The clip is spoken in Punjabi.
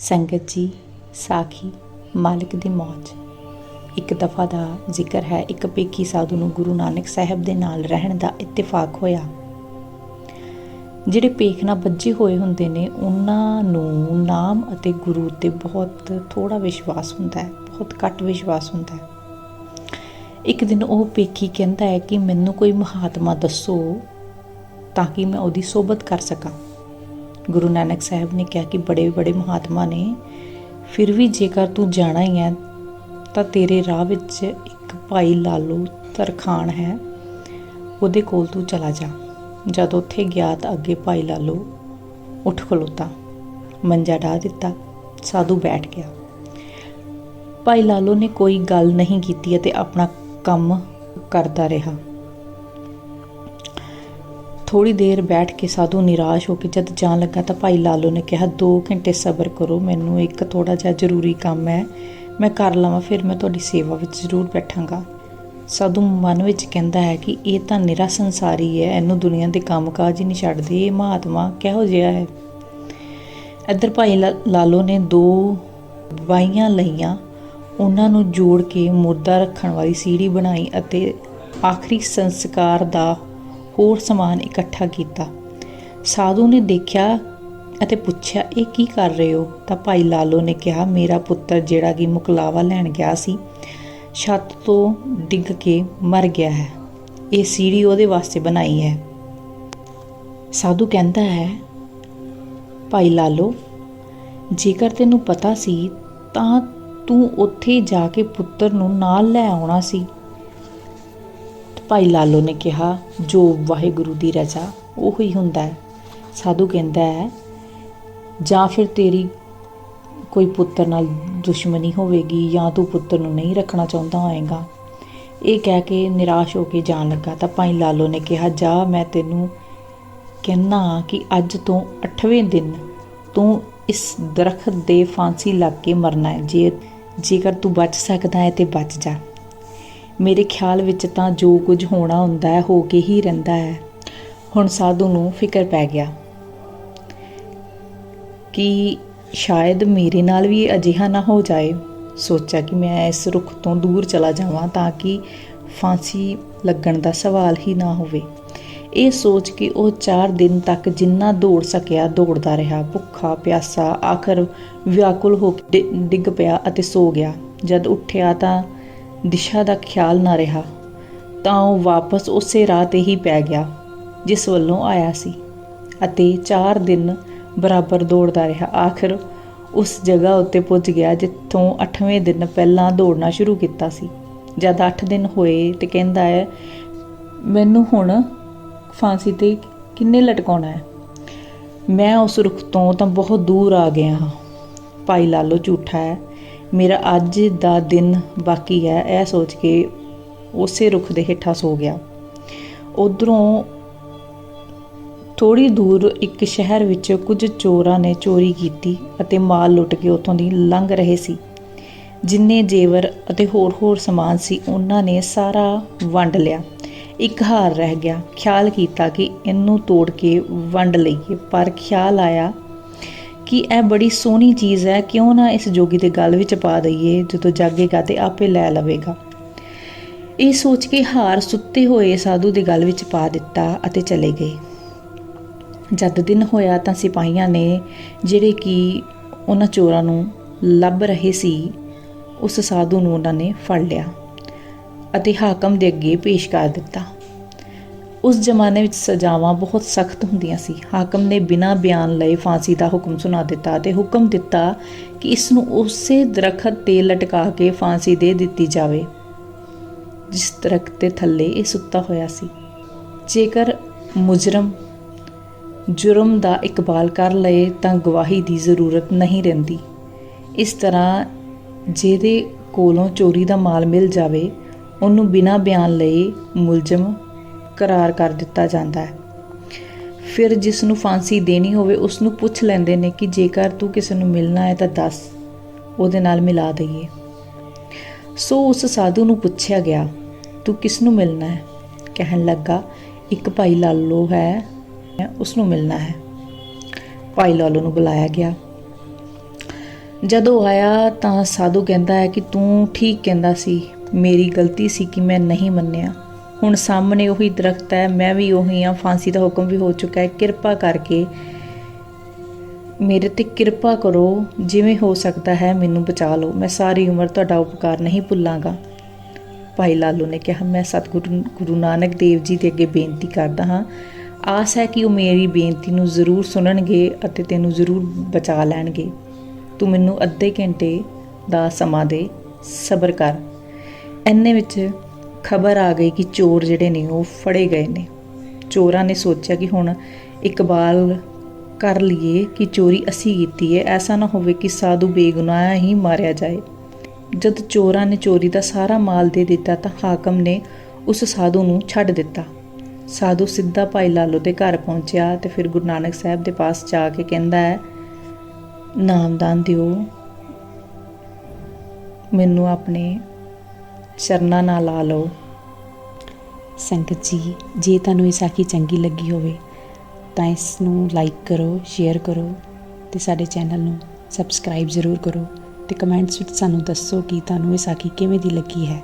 ਸੰਗਤ ਜੀ, ਸਾਖੀ, ਮਾਲਕ ਦੀ ਮੌਜ। ਇੱਕ ਦਫਾ ਦਾ ਜ਼ਿਕਰ ਹੈ, ਇੱਕ ਪੇਕੀ ਸਾਧੂ ਨੂੰ ਗੁਰੂ ਨਾਨਕ ਸਾਹਿਬ ਦੇ ਨਾਲ ਰਹਿਣ ਦਾ ਇਤਫਾਕ ਹੋਇਆ। ਜਿਹੜੇ ਪੇਖ ਨਾਲ ਬੱਝੇ ਹੋਏ ਹੁੰਦੇ ਨੇ, ਉਹਨਾਂ ਨੂੰ ਨਾਮ ਅਤੇ ਗੁਰੂ ਤੇ ਬਹੁਤ ਥੋੜਾ ਵਿਸ਼ਵਾਸ ਹੁੰਦਾ ਹੈ, ਬਹੁਤ ਘੱਟ ਵਿਸ਼ਵਾਸ ਹੁੰਦਾ ਹੈ। ਇੱਕ ਦਿਨ ਉਹ ਪੇਖੀ ਕਹਿੰਦਾ ਹੈ ਕਿ ਮੈਨੂੰ ਕੋਈ ਮਹਾਤਮਾ ਦੱਸੋ ਤਾਂ ਕਿ ਮੈਂ ਉਹਦੀ ਸੋਬਤ ਕਰ ਸਕਾਂ। ਗੁਰੂ ਨਾਨਕ ਸਾਹਿਬ ਨੇ ਕਿਹਾ ਕਿ ਬੜੇ ਬੜੇ ਮਹਾਤਮਾ ਨੇ, ਫਿਰ ਵੀ ਜੇਕਰ ਤੂੰ ਜਾਣਾ ਹੀ ਹੈ, ਤਾਂ ਤੇਰੇ ਰਾਹ ਵਿੱਚ ਇੱਕ ਭਾਈ ਲਾਲੂ ਤਰਖਾਨ ਹੈ, ਉਹਦੇ ਕੋਲ ਤੂੰ ਚਲਾ ਜਾ। ਜਦ ਉੱਥੇ ਗਿਆ ਤਾਂ ਅੱਗੇ ਭਾਈ ਲਾਲੂ ਉੱਠ ਖਲੋਤਾ, ਮੰਜਾ ਢਾ ਦਿੱਤਾ, ਸਾਧੂ ਬੈਠ ਗਿਆ। ਭਾਈ ਲਾਲੂ ਨੇ ਕੋਈ ਗੱਲ ਨਹੀਂ ਕੀਤੀ ਅਤੇ ਆਪਣਾ ਕੰਮ ਕਰਦਾ ਰਿਹਾ। ਥੋੜੀ ਦੇਰ ਬੈਠ ਕੇ ਸਾਧੂ ਨਿਰਾਸ਼ ਹੋ ਕੇ ਜਦ ਜਾਣ ਲੱਗਾ ਤਾਂ ਭਾਈ ਲਾਲੋ ਨੇ ਕਿਹਾ 2 ਘੰਟੇ ਸਬਰ ਕਰੋ, ਮੈਨੂੰ ਇੱਕ ਥੋੜਾ ਜਿਹਾ ਜ਼ਰੂਰੀ ਕੰਮ ਹੈ। ਮੈਂ ਕਰ ਲਵਾਂ, ਫਿਰ ਮੈਂ ਤੁਹਾਡੀ ਸੇਵਾ ਵਿੱਚ ਜ਼ਰੂਰ ਬੈਠਾਂਗਾ। ਸਾਧੂ ਮਨ ਵਿੱਚ ਕਹਿੰਦਾ ਹੈ ਕਿ ਇਹ ਤਾਂ ਨਿਰਾ ਸੰਸਾਰੀ ਹੈ, ਇਹਨੂੰ ਦੁਨੀਆ ਦੇ ਕੰਮਕਾਜ ਹੀ ਨਹੀਂ ਛੱਡਦੇ, ਇਹ ਮਹਾਤਮਾ ਕਿਹੋ ਜਿਹਾ ਹੈ? ਇੱਧਰ ਭਾਈ ਲਾ- ਲਾਲੋ ਨੇ ਦੋ ਬਾਈਆਂ ਲਈਆਂ। ਉਹਨਾਂ ਨੂੰ ਜੋੜ ਕੇ ਮੁਰਦਾ ਰੱਖਣ ਵਾਲੀ ਸੀੜੀ ਬਣਾਈ ਅਤੇ ਆਖਰੀ ਸੰਸਕਾਰ ਦਾ ਹੋਰ ਸਮਾਨ ਇਕੱਠਾ ਕੀਤਾ। ਸਾਧੂ ਨੇ ਦੇਖਿਆ ਅਤੇ ਪੁੱਛਿਆ, ਇਹ ਕੀ ਕਰ ਰਹੇ ਹੋ? ਤਾਂ ਭਾਈ ਲਾਲੋ ਨੇ ਕਿਹਾ, ਮੇਰਾ ਪੁੱਤਰ ਜਿਹੜਾ ਕਿ ਮੁਕਲਾਵਾ ਲੈਣ ਗਿਆ ਸੀ, ਛੱਤ ਤੋਂ ਡਿੱਗ ਕੇ ਮਰ ਗਿਆ ਹੈ। ਇਹ ਸੀੜੀ ਉਹਦੇ ਵਾਸਤੇ ਬਣਾਈ ਹੈ। ਸਾਧੂ ਕਹਿੰਦਾ ਹੈ, ਭਾਈ ਲਾਲੋ, ਜੇਕਰ ਤੈਨੂੰ ਪਤਾ ਸੀ, ਤਾਂ ਤੂੰ ਉੱਥੇ ਜਾ ਕੇ ਪੁੱਤਰ ਨੂੰ ਨਾਲ ਲੈ ਆਉਣਾ ਸੀ। ਭਾਈ ਲਾਲੋ ਨੇ ਕਿਹਾ, ਜੋ ਵਾਹਿਗੁਰੂ ਦੀ ਰਜ਼ਾ, ਉਹ ਹੀ ਹੁੰਦਾ ਹੈ। ਸਾਧੂ ਕਹਿੰਦਾ ਹੈ, ਜਾਂ ਫਿਰ ਤੇਰੀ ਕੋਈ ਪੁੱਤਰ ਨਾਲ ਦੁਸ਼ਮਣੀ ਹੋਵੇਗੀ, ਜਾਂ ਤੂੰ ਪੁੱਤਰ ਨੂੰ ਨਹੀਂ ਰੱਖਣਾ ਚਾਹੁੰਦਾ ਹੋਏਗਾ। ਇਹ ਕਹਿ ਕੇ ਨਿਰਾਸ਼ ਹੋ ਕੇ ਜਾਣ ਲੱਗਾ। ਤਾਂ ਭਾਈ ਲਾਲੋ ਨੇ ਕਿਹਾ, ਜਾ, ਮੈਂ ਤੈਨੂੰ ਕਹਿਣਾ ਕਿ ਅੱਜ ਤੋਂ 8ਵੇਂ ਦਿਨ ਤੂੰ ਇਸ ਦਰਖਤ ਦੇ ਫਾਂਸੀ ਲੱਗ ਕੇ ਮਰਨਾ ਹੈ। ਜੇ, ਜੇਕਰ ਤੂੰ ਬਚ ਸਕਦਾ ਹੈ ਤੇ ਬਚ ਜਾ। ਮੇਰੇ ਖਿਆਲ ਵਿੱਚ ਤਾਂ ਜੋ ਕੁਝ ਹੋਣਾ ਹੁੰਦਾ ਹੈ, ਹੋ ਕੇ ਹੀ ਰਹਿੰਦਾ ਹੈ। ਹੁਣ ਸਾਧੂ ਨੂੰ ਫਿਕਰ ਪੈ ਗਿਆ ਕਿ ਸ਼ਾਇਦ ਮੇਰੇ ਨਾਲ ਵੀ ਅਜਿਹਾ ਨਾ ਹੋ ਜਾਏ। ਸੋਚਿਆ ਕਿ ਮੈਂ ਇਸ ਰੁੱਖ ਤੋਂ ਦੂਰ ਚਲਾ ਜਾਵਾਂ ਤਾਂ ਕਿ ਫਾਂਸੀ ਲੱਗਣ ਦਾ ਸਵਾਲ ਹੀ ਨਾ ਹੋਵੇ। ਇਹ ਸੋਚ ਕੇ ਉਹ 4 ਦਿਨ ਤੱਕ ਜਿੰਨਾ ਦੌੜ ਸਕਿਆ, ਦੌੜਦਾ ਰਿਹਾ। ਭੁੱਖਾ, ਪਿਆਸਾ, ਆਖਰ ਵਿਆਕੁਲ ਹੋ ਕੇ ਡਿ- ਡਿੱਗ ਪਿਆ ਅਤੇ ਸੋ ਗਿਆ। ਜਦ ਉੱਠਿਆ ਤਾਂ ਦਿਸ਼ਾ ਦਾ ਖਿਆਲ ਨਾ ਰਿਹਾ, ਤਾਂ ਉਹ ਵਾਪਸ ਉਸੇ ਰਾਹ ਤੇ ਹੀ ਪੈ ਗਿਆ, ਜਿਸ ਵੱਲੋਂ ਆਇਆ ਸੀ ਅਤੇ 4 ਦਿਨ ਬਰਾਬਰ ਦੌੜਦਾ ਰਿਹਾ। ਆਖਰ ਉਸ ਜਗ੍ਹਾ ਉੱਤੇ ਪੁੱਜ ਗਿਆ ਜਿੱਥੋਂ 8ਵੇਂ ਦਿਨ ਪਹਿਲਾਂ ਦੌੜਨਾ ਸ਼ੁਰੂ ਕੀਤਾ ਸੀ। ਜਦ 8 ਦਿਨ ਹੋਏ ਤੇ ਕਹਿੰਦਾ ਹੈ, ਮੈਨੂੰ ਹੁਣ ਫਾਂਸੀ ਤੇ ਕਿੰਨੇ ਲਟਕਾਉਣਾ ਹੈ? ਮੈਂ ਉਸ ਰੁੱਖ ਤੋਂ ਤਾਂ ਬਹੁਤ ਦੂਰ ਆ ਗਿਆ ਹਾਂ। ਭਾਈ ਲਾਲੋ ਝੂਠਾ ਹੈ ਮੇਰਾ ਅੱਜ ਦਾ ਦਿਨ ਬਾਕੀ ਹੈ। ਇਹ ਸੋਚ ਕੇ ਉਸੇ ਰੁੱਖ ਦੇ ਹੇਠਾਂ ਸੋ ਗਿਆ। ਉਧਰੋਂ ਥੋੜੀ ਦੂਰ ਇੱਕ ਸ਼ਹਿਰ ਵਿੱਚ ਕੁਝ ਚੋਰਾਂ ਨੇ ਚੋਰੀ ਕੀਤੀ ਅਤੇ ਮਾਲ ਲੁੱਟ ਕੇ ਉੱਥੋਂ ਦੀ ਲੰਘ ਰਹੇ ਸੀ। ਜਿੰਨੇ ਜੇਵਰ ਅਤੇ ਹੋਰ ਹੋਰ ਸਮਾਨ ਸੀ, ਉਹਨਾਂ ਨੇ ਸਾਰਾ ਵੰਡ ਲਿਆ। ਇੱਕ ਹਾਰ ਰਹਿ ਗਿਆ। ਖਿਆਲ ਕੀਤਾ ਕਿ ਇਹਨੂੰ ਤੋੜ ਕੇ ਵੰਡ ਲਈਏ, ਪਰ ਖਿਆਲ ਆਇਆ ਕਿ ਇਹ ਬੜੀ ਸੋਹਣੀ ਚੀਜ਼ ਹੈ, ਕਿਉਂ ਨਾ ਇਸ ਜੋਗੀ ਦੇ ਗਲ ਵਿੱਚ ਪਾ ਦਈਏ, ਜਦੋਂ ਜਾਗੇਗਾ ਤੇ ਆਪੇ ਲੈ ਲਵੇਗਾ। ਇਹ ਸੋਚ ਕੇ ਹਾਰ ਸੁੱਤੇ ਹੋਏ ਸਾਧੂ ਦੇ ਗਲ ਵਿੱਚ ਪਾ ਦਿੱਤਾ ਅਤੇ ਚਲੇ ਗਏ। ਜਦ ਦਿਨ ਹੋਇਆ ਤਾਂ ਸਿਪਾਹੀਆਂ ਨੇ, ਜਿਹੜੇ ਕਿ ਉਹਨਾਂ ਚੋਰਾਂ ਨੂੰ ਲੱਭ ਰਹੇ ਸੀ, ਉਸ ਸਾਧੂ ਨੂੰ ਉਹਨਾਂ ਨੇ ਫੜ ਲਿਆ ਅਤੇ ਹਾਕਮ ਦੇ ਅੱਗੇ ਪੇਸ਼ ਕਰ ਦਿੱਤਾ। ਉਸ ਜ਼ਮਾਨੇ ਵਿੱਚ ਸਜ਼ਾਵਾਂ ਬਹੁਤ ਸਖਤ ਹੁੰਦੀਆਂ ਸੀ। ਹਾਕਮ ਨੇ ਬਿਨਾਂ ਬਿਆਨ ਲਏ ਫਾਂਸੀ ਦਾ ਹੁਕਮ ਸੁਣਾ ਦਿੱਤਾ ਤੇ ਹੁਕਮ ਦਿੱਤਾ ਕਿ ਇਸ ਨੂੰ ਉਸੇ ਦਰਖਤ ਤੇ ਲਟਕਾ ਕੇ ਫਾਂਸੀ ਦੇ ਦਿੱਤੀ ਜਾਵੇ, ਜਿਸ ਦਰਖਤ ਦੇ ਥੱਲੇ ਇਹ ਸੁੱਤਾ ਹੋਇਆ ਸੀ। ਜੇਕਰ ਮੁਜਰਮ ਜੁਰਮ ਦਾ ਇਕਬਾਲ ਕਰ ਲਏ ਤਾਂ ਗਵਾਹੀ ਦੀ ਜ਼ਰੂਰਤ ਨਹੀਂ ਰਹਿੰਦੀ। ਇਸ ਤਰ੍ਹਾਂ ਜਿਹਦੇ ਕੋਲੋਂ ਚੋਰੀ ਦਾ ਮਾਲ ਮਿਲ ਜਾਵੇ, ਉਹਨੂੰ ਬਿਨਾਂ ਬਿਆਨ ਲਏ ਮੁਲਜ਼ਮ ਕਰਾਰ ਕਰ ਦਿੱਤਾ ਜਾਂਦਾ ਹੈ। ਫਿਰ ਜਿਸ ਨੂੰ ਫਾਂਸੀ ਦੇਣੀ ਹੋਵੇ ਉਸ ਨੂੰ ਪੁੱਛ ਲੈਂਦੇ ਨੇ ਕਿ ਜੇਕਰ ਤੂੰ ਕਿਸੇ ਨੂੰ ਮਿਲਣਾ ਹੈ ਤਾਂ ਦੱਸ, ਉਹਦੇ ਨਾਲ ਮਿਲਾ ਦਈਏ। ਸੋ ਉਸ ਸਾਧੂ ਨੂੰ ਪੁੱਛਿਆ ਗਿਆ, ਤੂੰ ਕਿਸ ਨੂੰ ਮਿਲਣਾ ਹੈ? ਕਹਿਣ ਲੱਗਾ, ਇੱਕ ਭਾਈ ਲਾਲੋ ਹੈ, ਉਸ ਨੂੰ ਮਿਲਣਾ ਹੈ। ਭਾਈ ਲਾਲੋ ਨੂੰ ਬੁਲਾਇਆ ਗਿਆ। ਜਦੋਂ ਆਇਆ ਤਾਂ ਸਾਧੂ ਕਹਿੰਦਾ ਹੈ ਕਿ ਤੂੰ ਠੀਕ ਕਹਿੰਦਾ ਸੀ, ਮੇਰੀ ਗਲਤੀ ਸੀ ਕਿ ਮੈਂ ਨਹੀਂ ਮੰਨਿਆ। ਹੁਣ ਸਾਹਮਣੇ ਉਹੀ ਦਰਖਤ ਹੈ, ਮੈਂ ਵੀ ਉਹੀ ਆ ਫਾਂਸੀ ਦਾ ਹੁਕਮ ਵੀ ਹੋ ਚੁੱਕਾ ਹੈ। ਕਿਰਪਾ ਕਰਕੇ ਮੇਰੇ ਤੇ ਕਿਰਪਾ ਕਰੋ, ਜਿਵੇਂ ਹੋ ਸਕਦਾ ਹੈ ਮੈਨੂੰ ਬਚਾ ਲਓ। ਮੈਂ ਸਾਰੀ ਉਮਰ ਤੁਹਾਡਾ ਉਪਕਾਰ ਨਹੀਂ ਭੁੱਲਾਂਗਾ। ਭਾਈ ਲਾਲੂ ਨੇ ਕਿਹਾ, ਮੈਂ ਸਤਿਗੁਰੂ ਗੁਰੂ ਨਾਨਕ ਦੇਵ ਜੀ ਦੇ ਅੱਗੇ ਬੇਨਤੀ ਕਰਦਾ ਹਾਂ। ਆਸ ਹੈ ਕਿ ਉਹ ਮੇਰੀ ਬੇਨਤੀ ਨੂੰ ਜ਼ਰੂਰ ਸੁਣਨਗੇ ਅਤੇ ਤੈਨੂੰ ਜ਼ਰੂਰ ਬਚਾ ਲੈਣਗੇ। ਤੂੰ ਮੈਨੂੰ ਅੱਧੇ ਘੰਟੇ ਦਾ ਸਮਾਂ ਦੇ, ਸਬਰ ਕਰ। ਐਨੇ ਵਿੱਚ ਖਬਰ ਆ ਗਈ ਕਿ ਚੋਰ ਜਿਹੜੇ ਨੇ ਉਹ ਫੜੇ ਗਏ ਨੇ। ਚੋਰਾਂ ਨੇ ਸੋਚਿਆ ਕਿ ਹੁਣ ਇਕਬਾਲ ਕਰ ਲਈਏ ਕਿ ਚੋਰੀ ਅਸੀਂ ਕੀਤੀ ਹੈ। ਐਸਾ ਨਾ ਹੋਵੇ ਕਿ ਸਾਧੂ ਬੇਗੁਨਾਹ ਹੀ ਮਾਰਿਆ ਜਾਏ। ਜਦ ਚੋਰਾਂ ਨੇ ਚੋਰੀ ਦਾ ਸਾਰਾ ਮਾਲ ਦੇ ਦਿੱਤਾ ਤਾਂ ਹਾਕਮ ਨੇ ਉਸ ਸਾਧੂ ਨੂੰ ਛੱਡ ਦਿੱਤਾ। ਸਾਧੂ ਸਿੱਧਾ ਭਾਈ ਲਾਲੋ ਦੇ ਘਰ ਪਹੁੰਚਿਆ ਤੇ ਫਿਰ ਗੁਰੂ ਨਾਨਕ ਸਾਹਿਬ ਦੇ ਪਾਸ ਜਾ ਕੇ ਕਹਿੰਦਾ ਹੈ, ਨਾਮਦਾਨ ਦਿਓ। ਮੈਨੂੰ ਆਪਣੇ ਚਰਨਾਂ ਨਾਲ ਲਾ ਲਓ। ਸੰਗਤ ਜੀ, ਜੇ ਤੁਹਾਨੂੰ ਇਹ ਸਾਖੀ ਚੰਗੀ ਲੱਗੀ ਹੋਵੇ, ਤਾਂ ਇਸ ਨੂੰ ਲਾਈਕ ਕਰੋ ਸ਼ੇਅਰ ਕਰੋ ਤੇ ਸਾਡੇ ਚੈਨਲ ਨੂੰ ਸਬਸਕ੍ਰਾਈਬ ਜ਼ਰੂਰ ਕਰੋ ਤੇ ਕਮੈਂਟਸ ਵਿੱਚ ਸਾਨੂੰ ਦੱਸੋ ਕਿ ਤੁਹਾਨੂੰ ਇਹ ਸਾਖੀ ਕਿਵੇਂ ਦੀ ਲੱਗੀ ਹੈ।